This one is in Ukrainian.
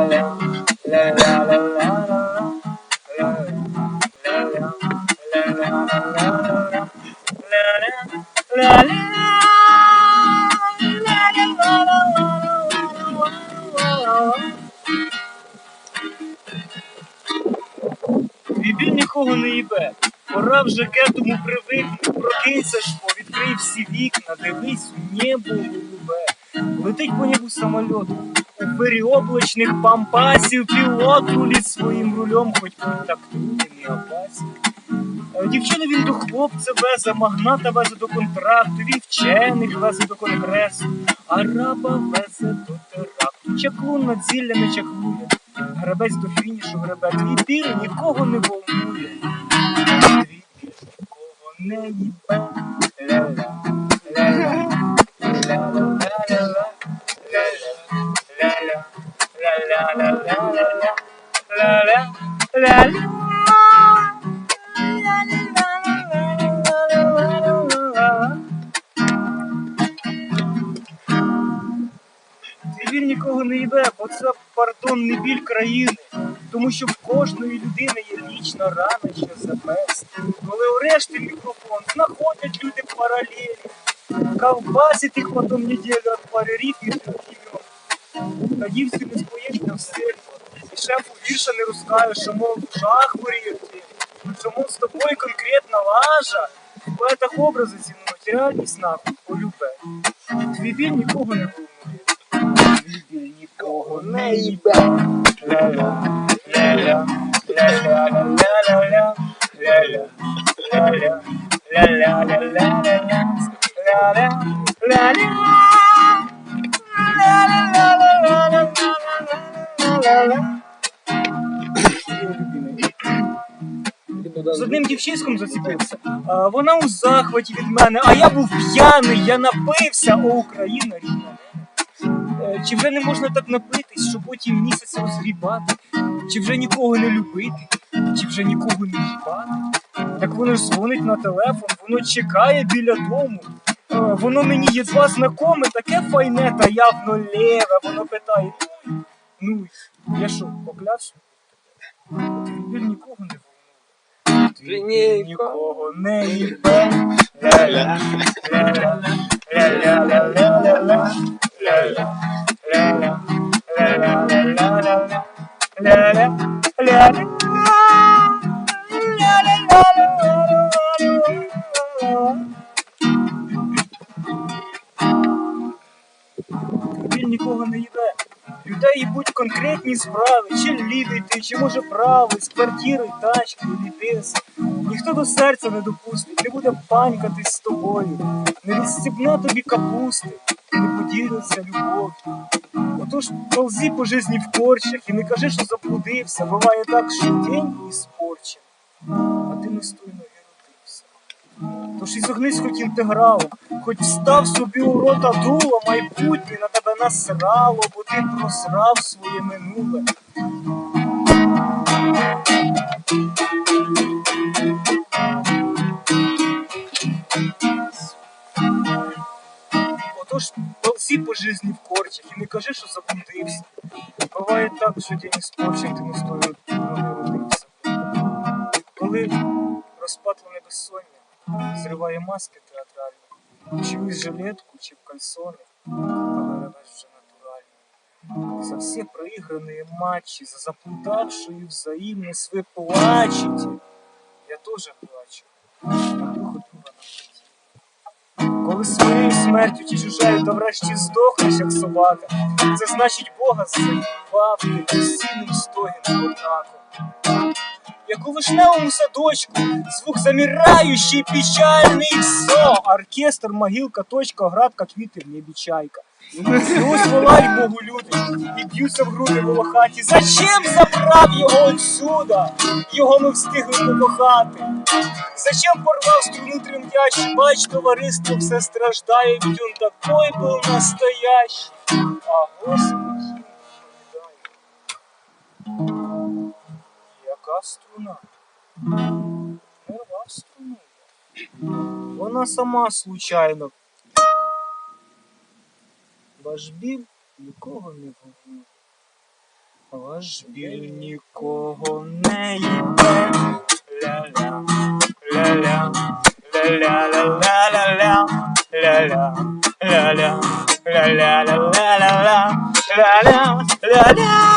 Твій біль нікого не їбе. Пора вже к этому привикнути. Прокинься ж, відкрий всі вікна, дивись у небо голубе. Летить по небу самоліт. У вирі облачних пампасів пілот рулить своїм рулем, хоч будь так труден і опасен. Е, Дівчину він до хлопця везе, магната везе до контракту, він вчених везе до конгресу, а раба везе до теракту. Чаклун над зілля не чаклує, гребець до фінішу гребе, твій біль нікого не волнує. Твій біль нікого не їбе. Біль нікого не їбе, бо це пардон біль країни. Тому що в кожної людини є вічна рана, що запести. Коли у решти мікрофон знаходять люди паралелі, ковбасить їх потім неділю від пари рік і Тоді всі не споєшся в стиль. І шефу вірша не розкаже, що мов жах горіти, що мов з тобою конкретна лажа. В поетах образи цінують, реальність нахуй полюбе. Твій біль нікого не волнує. Твій біль нікого не їбе. Ля-ля, ля-ля, ля-ля-ля-ля-ля-ля, ля-ля, ля-ля, ля-ля-ля-ля-ля-ля, З одним дівчиськом заціпився. А, вона у захваті від мене, а я був п'яний, я напився, о Україна рідна. Е, Чи вже не можна так напитись, щоб потім місяць розгрібати? Чи вже нікого не любити? Чи вже нікого не їбати? Так воно ж дзвонить на телефон, воно чекає біля дому. Е, Воно мені єдва знакоме, таке файне та явно леве. Воно питає: ну, я що, поклявся? Ти нікого не волнує. Твій нікого не їбе. Ля-ля, ля-ля, ля-ля-ля-ля-ля-ля. Конкретні справи, чи лівий ти, чи може правий, з квартири, тачки, ліпес. Ніхто до серця не допустить, не буде панькатись з тобою, не відстібне тобі капусти, не поділиться любов'ю. Отож ползи по житті в корчах і не кажи, що заблудився. Буває так, що день іспорчен, а ти не стойно вірутився. Тож і зогнись хоч інтегралом, хоч встав собі у рота дуло, майбутнє на насрало, бо ти просрав своє минуле. Отож, ползи по житті в корчах і не кажи, що заблудився. Буває так, що день іспорчен, ти не стою не родився. Коли розпатлене безсоння зриває маски театральні, чи в жилетку, чи в кальсони, За все проигранные матчи, за заплутавшие взаимность вы плачете. Я тоже плачу. А друг у друга на житті. Коли своєю смертю ті чужаю, то врешті здохнеш, як собака. Це значить Бога заїбав ти сіним стогін однаково. Як у вишневому садочку, звук замираючий, печальний все. Оркестр, могилка, точка, градка, квіти в небі чайка. Ось волають Богу люди і б'ються в груди волохаті. Зачем забрав його отсюда? Його ми встигли покохати. Зачем порвав струну тремтящий? Бач, товариство все страждає, он такой був настоящий. А Господи, відповідає. Яка струна? Не рвав струну. Вона сама случайно. Ваш біль нікого не волнує. Ваш біль нікого не їбе. Ля-ля, ля-ля, ля-ля-ля-ля-ля-ля, ля-ля, ля-ля, ля-ля-ля-ля-ля-ля, ля-ля, ля-ля.